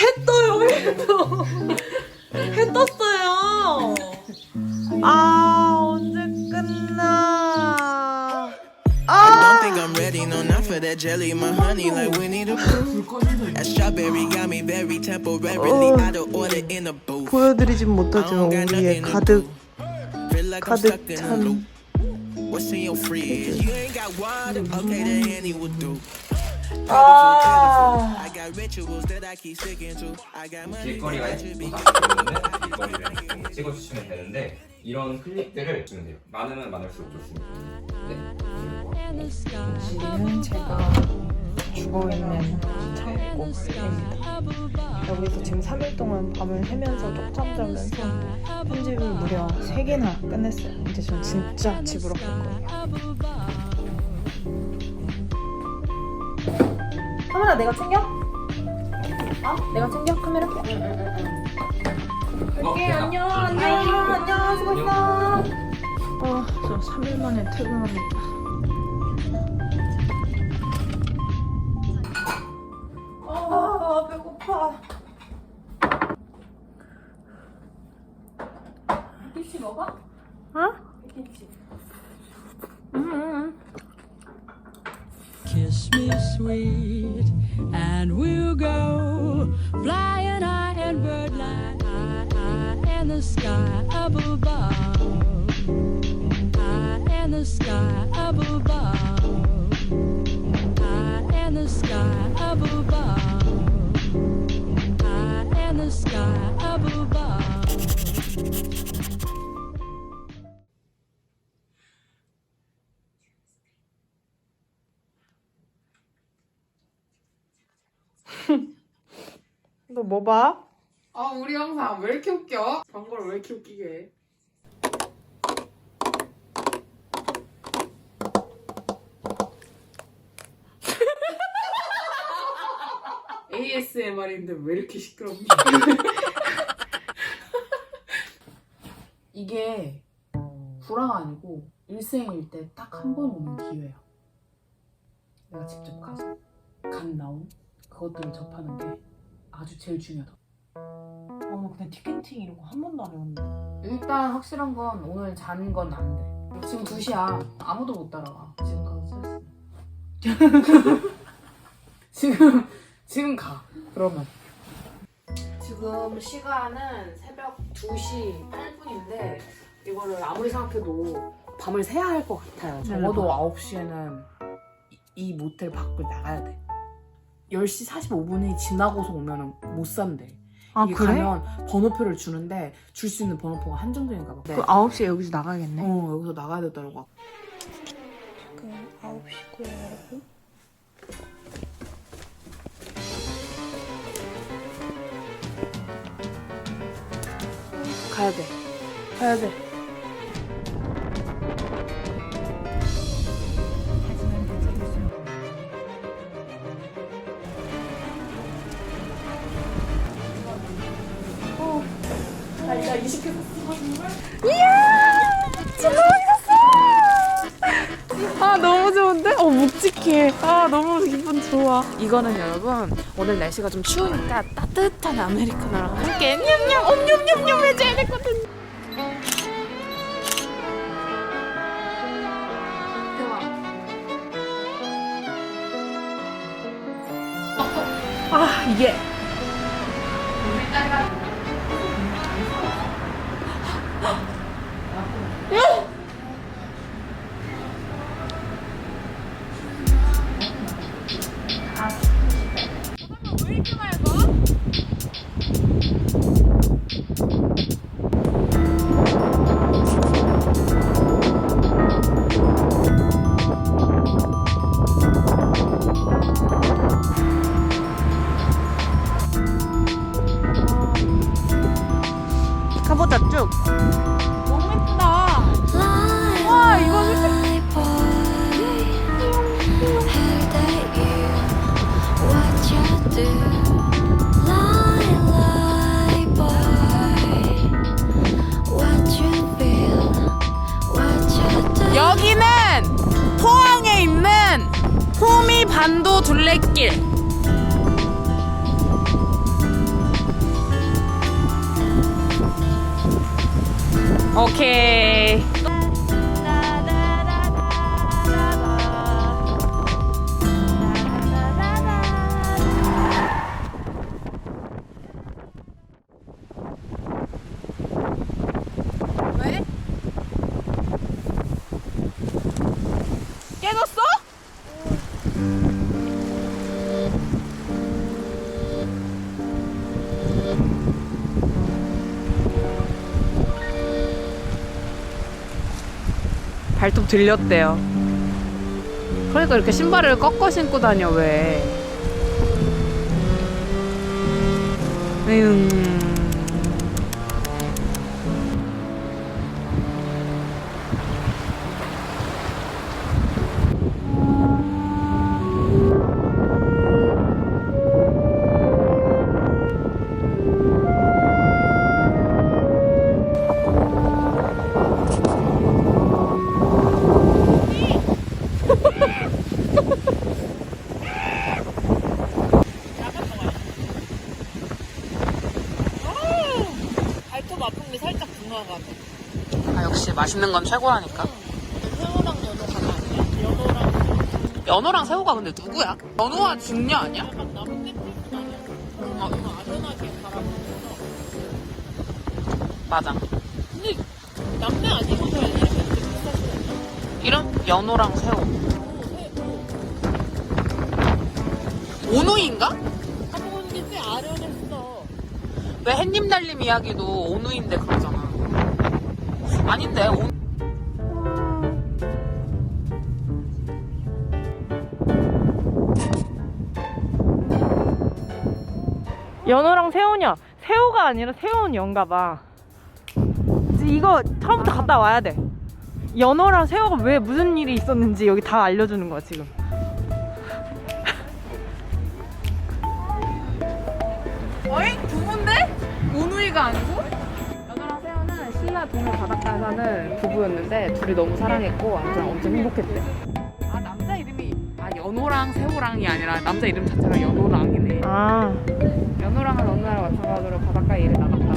해 떠요, 해도. 해 떴어요. 아, 언제 끝나. I don't think I'm ready, no, not for that jelly. My honey, like Winnie the Pooh. That strawberry got me very temporarily out of order in the booth. 보여드리진 못하지만 우리의 가득. Feel like I'm 가득 stuck in a 찬 loop. What's in your fridge? You ain't got water, okay, the handy will do. 길거리가 길거리를 찍어주시면 되는데 이런 클립들을 주면 돼요. 많으면 많을수록 좋습니다. 네. 지금 제가 죽어 있는 창고입니다. 여기서 지금 3일 동안 밤을 새면서 쪽잠 자면서 편집을 무려 3개나 끝냈어요. 이제 전 진짜 집으로 갈 거예요. 카메라 내가 챙겨? 어? 내가 챙겨? 카메라? 어, 갈게 안녕 안녕 안녕 수고했어 아저 3일 만에 퇴근합니다 아 배고파 너 뭐 봐? 아 우리 영상 왜 이렇게 웃겨? 광고를 왜 이렇게 웃기게 해? ASMR인데 왜 이렇게 시끄럽니? 이게 불황 아니고 일생일 때 딱 한 번 오는 기회야. 내가 직접 가서 간 나온 그것들을 접하는 게 아주 제일 중요하다. 어머 근데 티켓팅 이런 거 한 번도 안 해봤는데 일단 확실한 건 오늘 자는 건안 돼. 지금 2시야. 아무도 못 따라와. 지금 가서 서 있어. 지금 지금 가. 그러면. 지금 시간은 새벽 2시 8분인데 이거를 아무리 생각해도 밤을 새야 할 것 같아요. 적어도 9시에는 이, 이 모텔 밖을 나가야 돼. 10시 45분이 지나고서 오면 못 산대. 아 이게 가면 번호표를 주는데 줄 수 있는 번호표가 한정적인가 봐. 그 9시에 여기서 나가겠네 어 여기서 나가야 되더라고. 지금 9시고요 여러분 가야 돼. 가야 돼. 아 너무 좋은데? 어 묵직해. 아 너무 기분 좋아. 이거는 여러분 오늘 날씨가 좀 추우니까 따뜻한 아메리카노랑 함께 냠냠 옴뇸뇸뇸 해줘야 되거든. 아 이게 반도 둘레길. 오케이. 발톱 들렸대요. 그러니까 이렇게 신발을 꺾어 신고 다녀 왜? 음. 맛있는 건 최고라니까. 새우랑 연어 가나 아니야? 연어랑 연어랑 새우가 근데 누구야? 연어와 중녀 아니야? 약간 깻잎 아니야? 어, 아련하게 갈아먹어서. 맞아. 근데 남매 아니고서 이렇게 비싸지 이름 연어랑 새우. 오누이인가? 한번 꽤 아련했어. 왜 햇님 달님 이야기도 오누인데 그러잖아. 아닌데 오... 연어랑 새우냐? 새우가 아니라 새우는 연가 봐. 이거 처음부터 갔다 와야 돼. 연어랑 새우가 왜 무슨 일이 있었는지 여기 다 알려주는 거야 지금. 어잉? 부부인데? 오누이가 아니고? 신라 동해 바닷가에 사는 부부였는데 둘이 너무 사랑했고 완전 엄청 행복했대. 아 남자 이름이 아 연호랑 새우랑이 아니라 남자 이름 자체가 연호랑이네. 아 연호랑은 어느 날 마찬가지로 바닷가에 일을 나갔다가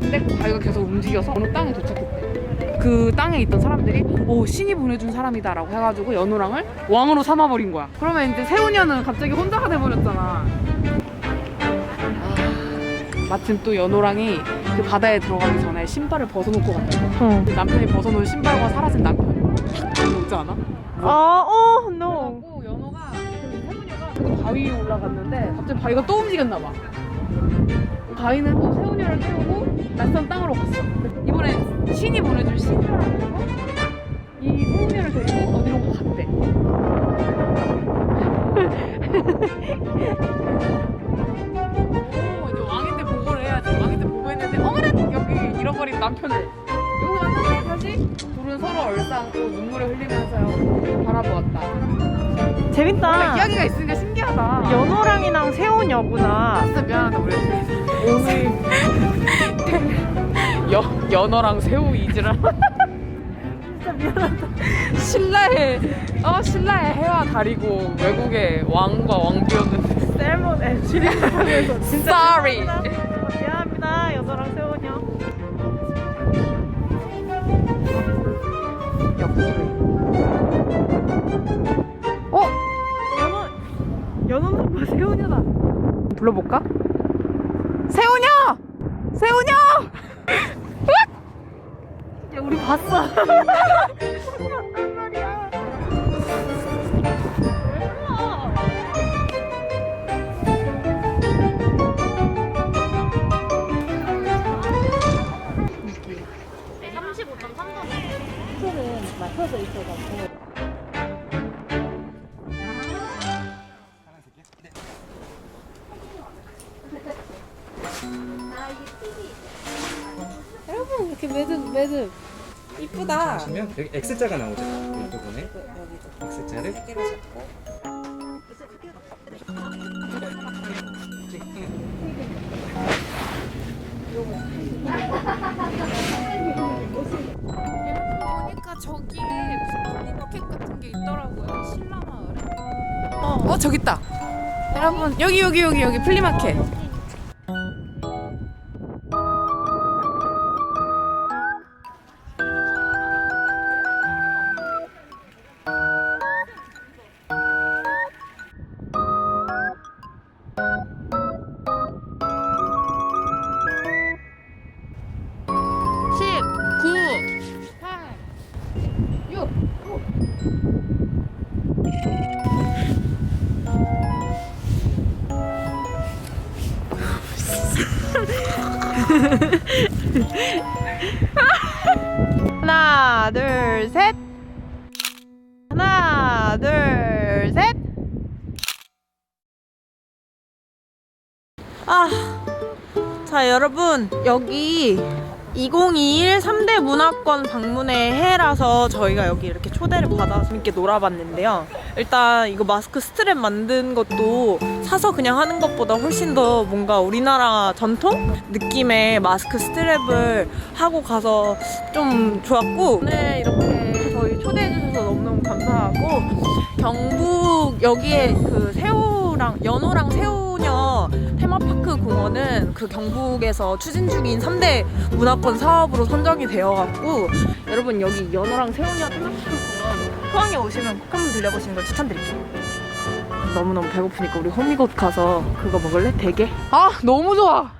근데 그 바위가 계속 움직여서 어느 땅에 도착했대. 그 땅에 있던 사람들이 오 신이 보내준 사람이다라고 해가지고 연호랑을 왕으로 삼아버린 거야. 그러면 이제 새우녀는 갑자기 혼자가 돼버렸잖아. 아, 마침 또 연호랑이 그 바다에 들어가기 전에 신발을 벗어놓고 갔다. 어. 그 남편이 벗어놓은 신발과 사라진 남편. 탁 오지 않아? 아, 어, no. 그래갖고 연호가 그 세훈이가 그 바위 위에 올라갔는데 갑자기 바위가 또 움직였나 봐. 바위는 또 세훈이를 태우고 낯선 땅으로 갔어. 이번엔 신이 보내준 신이라고 해 남편을 여기 왔는데 다시 둘은 서로 얼싸안고 눈물을 흘리면서 바라보았다. 재밌다. 이야기가 있으니까 신기하다. 연어랑이랑 새우녀구나. 진짜 미안하다 우리 오늘 여 연어랑 새우 이지라. 진짜 미안하다. 신라의 어 신라의 해와 다리고 외국의 왕과 왕비였는데. 셀몬 앤치리에서 진짜 Sorry. 미안합니다. 미안합니다. 연어랑 새우녀. 어 연어는 뭐 새우녀다. 불러볼까? 새우녀 새우녀. 야 우리 봤어. 여러분 이렇게 매듭 매듭 이쁘다. 보시면 여기 X자가 나오죠. 이 부분에 X자를 보니까 저기에 무슨 플리마켓 같은 게 있더라고요. 신라 마을에. 어 저기 있다. 여러분 여기 여기 여기 여기 플리마켓. 하나, 둘, 셋. 하나, 둘, 셋. 아, 자, 여러분, 여기 2021 3대 문화권 방문의 해라서 저희가 여기 이렇게 초대를 받아서 재밌게 놀아봤는데요. 일단 이거 마스크 스트랩 만든 것도 사서 그냥 하는 것보다 훨씬 더 뭔가 우리나라 전통 느낌의 마스크 스트랩을 하고 가서 좀 좋았고 오늘 이렇게 저희 초대해 주셔서 너무너무 감사하고 경북 여기에 그 새우랑 연어랑 테마 파크 공원은 그 경북에서 추진 중인 3대 문화권 사업으로 선정이 되어갖고 여러분 여기 연어랑 새우녀 테마파크 공원 포항에 오시면 꼭 한번 들려보시는 걸 추천드릴게요 너무너무 배고프니까 우리 호미곶 가서 그거 먹을래? 대게? 아 너무 좋아